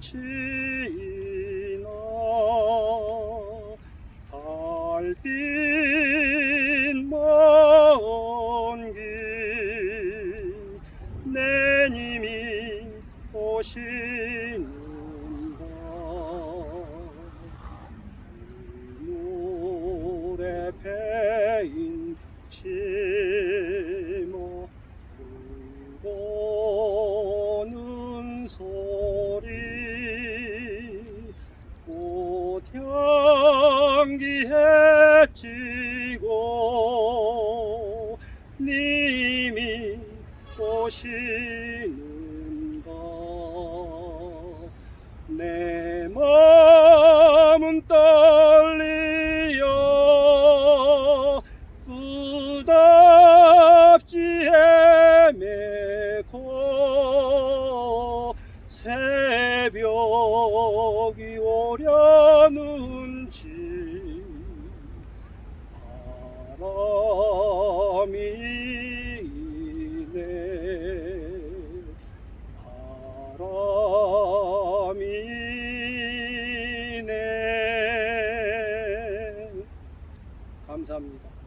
비치나 달빛 먼길 내님이 오시는가? 노래 배 꽃향기에 찌고 님이 오시는가? 내 마음은 떨리어 끝없이 헤매고 새벽이 오려는지 바람이네 감사합니다.